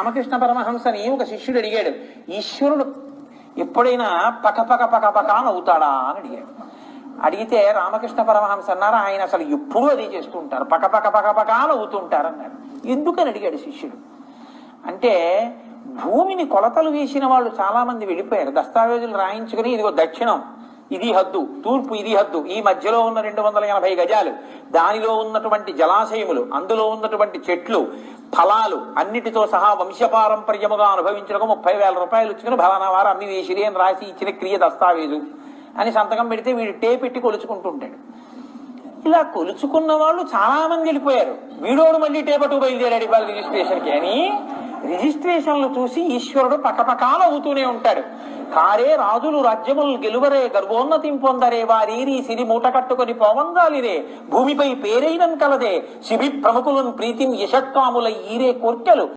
రామకృష్ణ పరమహంసని ఒక శిష్యుడు అడిగాడు ఈశ్వరుడు ఎప్పుడైనా పకపక పక అవుతాడా నవ్వుతాడా? అని అడిగాడు. అడిగితే రామకృష్ణ పరమహంస అన్నారు ఆయన అసలు ఎప్పుడూ అదే చేస్తూ ఉంటారు పకపక పక పక పక అన్నాడు ఎందుకని అడిగాడు శిష్యుడు. అంటే భూమిని కొలతలు వేసిన వాళ్ళు చాలా మంది వెళ్ళిపోయారు. దస్తావేజులు రాయించుకుని ఇదిగో దక్షిణం ఇది హద్దు తూర్పు ఇది హద్దు. ఈ మధ్యలో ఉన్న రెండు వందల ఎనభై గజాలు దానిలో ఉన్నటువంటి జలాశయములు అందులో ఉన్నటువంటి చెట్లు ఫలాలు అన్నిటితో సహా వంశపారంపర్యముగా అనుభవించడం ముప్పై వేల రూపాయలు ఇచ్చుకుని భవన వారు అన్ని వేసిరి అని రాసి ఇచ్చిన క్రియ దస్తావేజు అని సంతకం పెడితే వీడు టే పెట్టి కొలుచుకుంటుంటాడు. ఇలా కొలుచుకున్న వాళ్ళు చాలా మంది వెళ్ళిపోయారు. వీడోడు మళ్ళీ టేపటు బయలుదేరాడు ఇవాళ రిజిస్ట్రేషన్కి అని రిజిస్ట్రేషన్లు చూసి ఈశ్వరుడు పక్కపకాలు అవుతూనే ఉంటాడు. కారే రాజులు రాజ్యములు గెలువరే గర్భోన్నతిం పొందరే వారీరి సిరి మూట కట్టుకొని పోవంగాలిరే. భూమిపై పేరైనం కలదే శిబి ప్రముఖులను ప్రీతిం యశక్కాముల ఈరే కోర్కెలు.